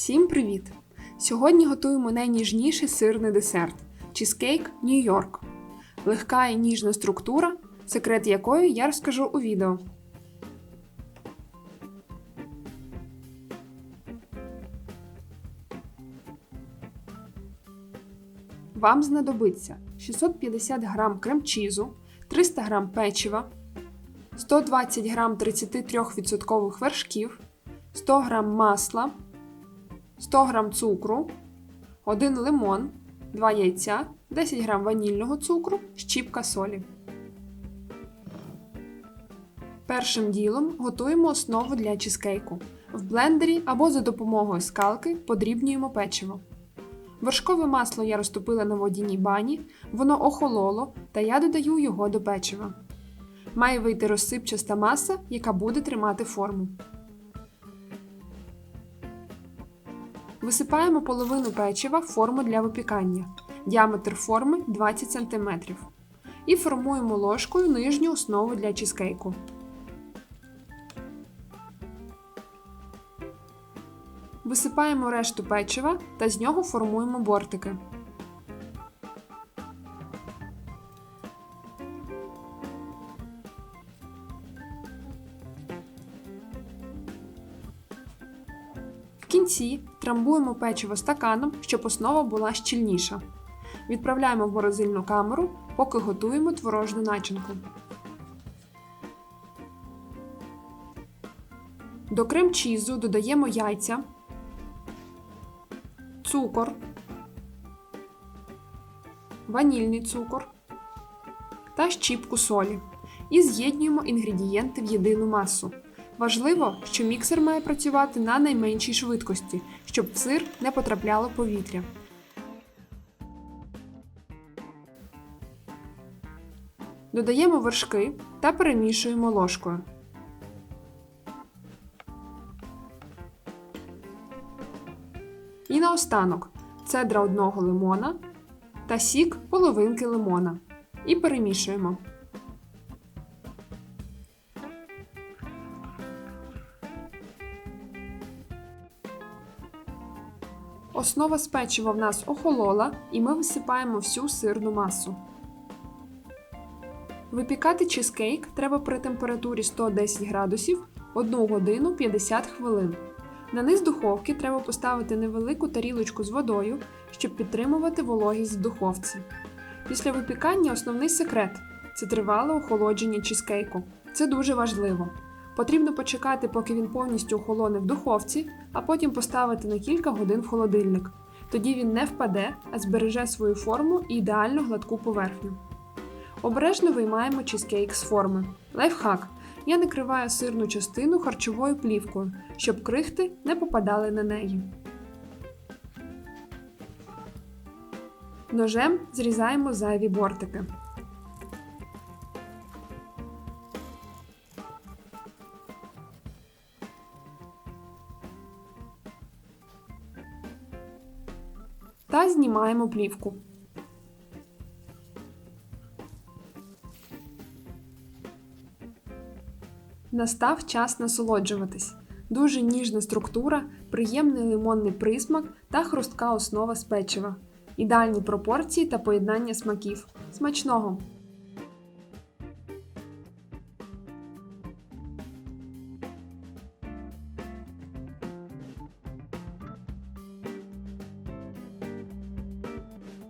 Всім привіт! Сьогодні готуємо найніжніший сирний десерт чизкейк Нью-Йорк. Легка і ніжна структура, секрет якої я розкажу у відео. Вам знадобиться 650 г крем-чізу, 300 г печива, 120 г 33% вершків, 100 г масла, 100 г цукру, 1 лимон, 2 яйця, 10 г ванільного цукру, щіпка солі. Першим ділом готуємо основу для чизкейку. В блендері або за допомогою скалки подрібнюємо печиво. Вершкове масло я розтопила на водяній бані, воно охололо, та я додаю його до печива. Має вийти розсипчаста маса, яка буде тримати форму. Висипаємо половину печива в форму для випікання. Діаметр форми 20 см. І формуємо ложкою нижню основу для чизкейку. Висипаємо решту печива та з нього формуємо бортики. Кінці трамбуємо печиво стаканом, щоб основа була щільніша. Відправляємо в морозильну камеру, поки готуємо творожну начинку. До крем-чізу додаємо яйця, цукор, ванільний цукор та щіпку солі. І з'єднуємо інгредієнти в єдину масу. Важливо, що міксер має працювати на найменшій швидкості, щоб в сир не потрапляло повітря. Додаємо вершки та перемішуємо ложкою. І наостанок цедра одного лимона та сік половинки лимона. І перемішуємо. Основа з печива в нас охолола, і ми висипаємо всю сирну масу. Випікати чизкейк треба при температурі 110 градусів 1 годину 50 хвилин. На низ духовки треба поставити невелику тарілочку з водою, щоб підтримувати вологість в духовці. Після випікання основний секрет це тривале охолодження чизкейку. Це дуже важливо. Потрібно почекати, поки він повністю охолоне в духовці, а потім поставити на кілька годин в холодильник. Тоді він не впаде, а збереже свою форму і ідеально гладку поверхню. Обережно виймаємо чизкейк з форми. Лайфхак. Я накриваю сирну частину харчовою плівкою, щоб крихти не попадали на неї. Ножем зрізаємо зайві бортики. Та знімаємо плівку. Настав час насолоджуватись. Дуже ніжна структура, приємний лимонний присмак та хрустка основа з печива. Ідеальні пропорції та поєднання смаків. Смачного!